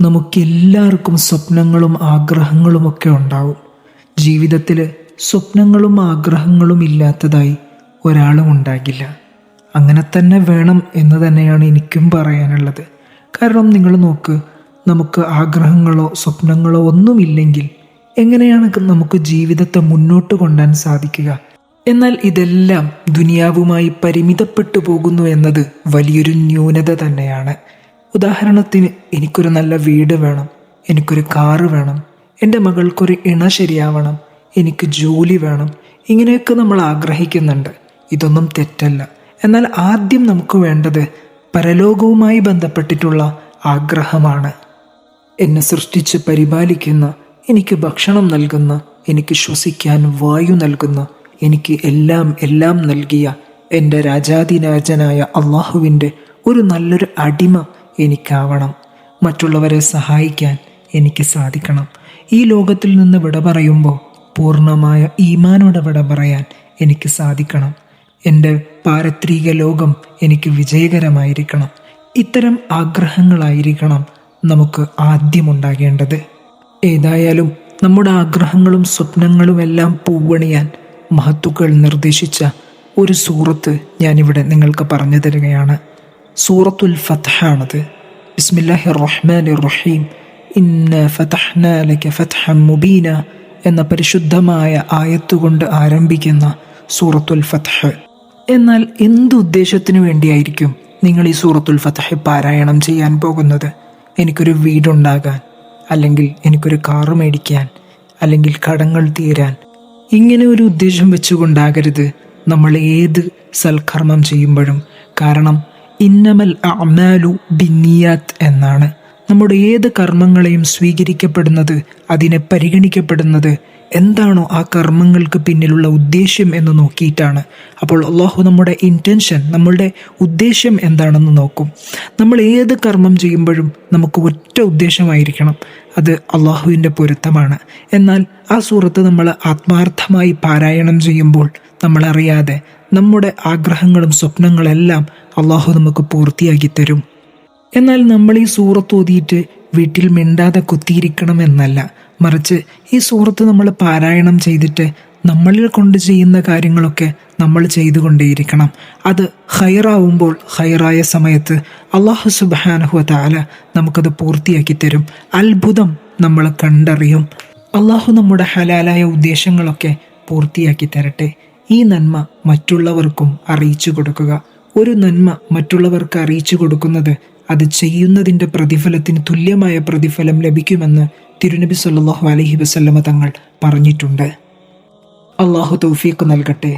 നമുക്കെല്ലാവർക്കും സ്വപ്നങ്ങളും ആഗ്രഹങ്ങളും ഒക്കെ ഉണ്ടാവും. ജീവിതത്തിൽ സ്വപ്നങ്ങളും ആഗ്രഹങ്ങളും ഇല്ലാത്തതായി ഒരാളും ഉണ്ടാകില്ല. അങ്ങനെ തന്നെ വേണം എന്ന് തന്നെയാണ് എനിക്കും പറയാനുള്ളത്. കാരണം നിങ്ങൾ നോക്ക് നമുക്ക് ആഗ്രഹങ്ങളോ സ്വപ്നങ്ങളോ ഒന്നുമില്ലെങ്കിൽ എങ്ങനെയാണ് നമുക്ക് ജീവിതത്തെ മുന്നോട്ട് കൊണ്ടാൻ സാധിക്കുക? എന്നാൽ ഇതെല്ലാം ദുനിയാവുമായി പരിമിതപ്പെട്ടു പോകുന്നു എന്നത് വലിയൊരു ന്യൂനത തന്നെയാണ്. ഉദാഹരണത്തിന് എനിക്കൊരു നല്ല വീട് വേണം എനിക്കൊരു കാറ് വേണം എന്റെ മകൾക്കൊരു ഇണ ശരിയാവണം എനിക്ക് ജോലി വേണം ഇങ്ങനെയൊക്കെ നമ്മൾ ആഗ്രഹിക്കുന്നുണ്ട്. ഇതൊന്നും തെറ്റല്ല. എന്നാൽ ആദ്യം നമുക്ക് വേണ്ടത് പരലോകവുമായി ബന്ധപ്പെട്ടിട്ടുള്ള ആഗ്രഹമാണ്. എന്നെ സൃഷ്ടിച്ച് പരിപാലിക്കുന്ന എനിക്ക് ഭക്ഷണം നൽകുന്ന എനിക്ക് ശ്വസിക്കാൻ വായു നൽകുന്ന എനിക്ക് എല്ലാം എല്ലാം നൽകിയ എന്റെ രാജാതിരാജനായ അള്ളാഹുവിന്റെ ഒരു നല്ലൊരു അടിമ എനിക്കാവണം. മറ്റുള്ളവരെ സഹായിക്കാൻ എനിക്ക് സാധിക്കണം. ഈ ലോകത്തിൽ നിന്ന് വിട പറയുമ്പോൾ പൂർണമായ ഈമാനോടെ വിട പറയാൻ എനിക്ക് സാധിക്കണം. എന്റെ പാരത്രിക ലോകം എനിക്ക് വിജയകരമായിരിക്കണം. ഇത്തരം ആഗ്രഹങ്ങളായിരിക്കണം നമുക്ക് ആദ്യമുണ്ടാകേണ്ടത്. ഏതായാലും നമ്മുടെ ആഗ്രഹങ്ങളും സ്വപ്നങ്ങളും എല്ലാം പൂവണിയാൻ മഹത്തുക്കൾ നിർദ്ദേശിച്ച ഒരു സൂറത്ത് ഞാനിവിടെ നിങ്ങൾക്ക് പറഞ്ഞു തരികയാണ്. സൂറത്തുൽ ഫത്ഹാണത്. ബിസ്മില്ലാഹി റഹ്മാൻ റഹീം ഇന്ന ഫതഹ്ന ലക ഫത്ഹം മുബീന എന്ന പരിശുദ്ധമായ ആയത്തുകൊണ്ട് ആരംഭിക്കുന്ന സൂറത്തുൽ ഫത്ഹ്. എന്നാൽ എന്ത് ഉദ്ദേശത്തിനു വേണ്ടിയായിരിക്കും നിങ്ങൾ ഈ സൂറത്തുൽ ഫത്ഹ് പാരായണം ചെയ്യാൻ പോകുന്നത്? എനിക്കൊരു വീടുണ്ടാകാൻ അല്ലെങ്കിൽ എനിക്കൊരു കാറ് മേടിക്കാൻ അല്ലെങ്കിൽ കടങ്ങൾ തീരാൻ. ഇങ്ങനെ ഒരു ഉദ്ദേശം വെച്ചുകൊണ്ടാകരുത് നമ്മൾ ഏത് സൽക്കർമ്മം ചെയ്യുമ്പോഴും. കാരണം ഇന്നമൽ അമാലു ബിന്നിയാത്ത് എന്നാണ്. നമ്മുടെ ഏത് കർമ്മങ്ങളെയും സ്വീകരിക്കപ്പെടുന്നത് അതിനെ പരിഗണിക്കപ്പെടുന്നത് എന്താണോ ആ കർമ്മങ്ങൾക്ക് പിന്നിലുള്ള ഉദ്ദേശ്യം എന്ന് നോക്കിയിട്ടാണ്. അപ്പോൾ അള്ളാഹു നമ്മുടെ ഇന്റൻഷൻ നമ്മളുടെ ഉദ്ദേശ്യം എന്താണെന്ന് നോക്കും. നമ്മൾ ഏത് കർമ്മം ചെയ്യുമ്പോഴും നമുക്ക് ഒറ്റ ഉദ്ദേശമായിരിക്കണം അത് അള്ളാഹുവിന്റെ പൊരുത്തമാണ്. എന്നാൽ ആ സൂറത്ത് നമ്മൾ ആത്മാർത്ഥമായി പാരായണം ചെയ്യുമ്പോൾ നമ്മളറിയാതെ നമ്മുടെ ആഗ്രഹങ്ങളും സ്വപ്നങ്ങളെല്ലാം അള്ളാഹു നമുക്ക് പൂർത്തിയാക്കി തരും. എന്നാൽ നമ്മൾ ഈ സൂറത്ത് ഓതിയിട്ട് വീട്ടിൽ മിണ്ടാതെ കുത്തിയിരിക്കണം എന്നല്ല മറിച്ച് ഈ സൂറത്ത് നമ്മൾ പാരായണം ചെയ്തിട്ട് നമ്മളിൽ കൊണ്ട് ചെയ്യുന്ന കാര്യങ്ങളൊക്കെ നമ്മൾ ചെയ്തുകൊണ്ടേയിരിക്കണം. അത് ഹൈറാവുമ്പോൾ ഹൈറായ സമയത്ത് അള്ളാഹു സുബാനഹു താല നമുക്കത് പൂർത്തിയാക്കി തരും. അത്ഭുതം നമ്മൾ കണ്ടറിയും. അള്ളാഹു നമ്മുടെ ഹലാലായ ഉദ്ദേശങ്ങളൊക്കെ പൂർത്തിയാക്കി തരട്ടെ. ഈ നന്മ മറ്റുള്ളവർക്കും അറിയിച്ചു കൊടുക്കുക. ഒരു നന്മ മറ്റുള്ളവർക്ക് അറിയിച്ചു കൊടുക്കുന്നത് അത് ചെയ്യുന്നതിന്റെ പ്രതിഫലത്തിന് തുല്യമായ പ്രതിഫലം ലഭിക്കുമെന്ന് തിരുനബി സല്ലാഹു അലഹി വസല്ലമ തങ്ങൾ പറഞ്ഞിട്ടുണ്ട്. അള്ളാഹു തൗഫീഖ് നൽകട്ടെ.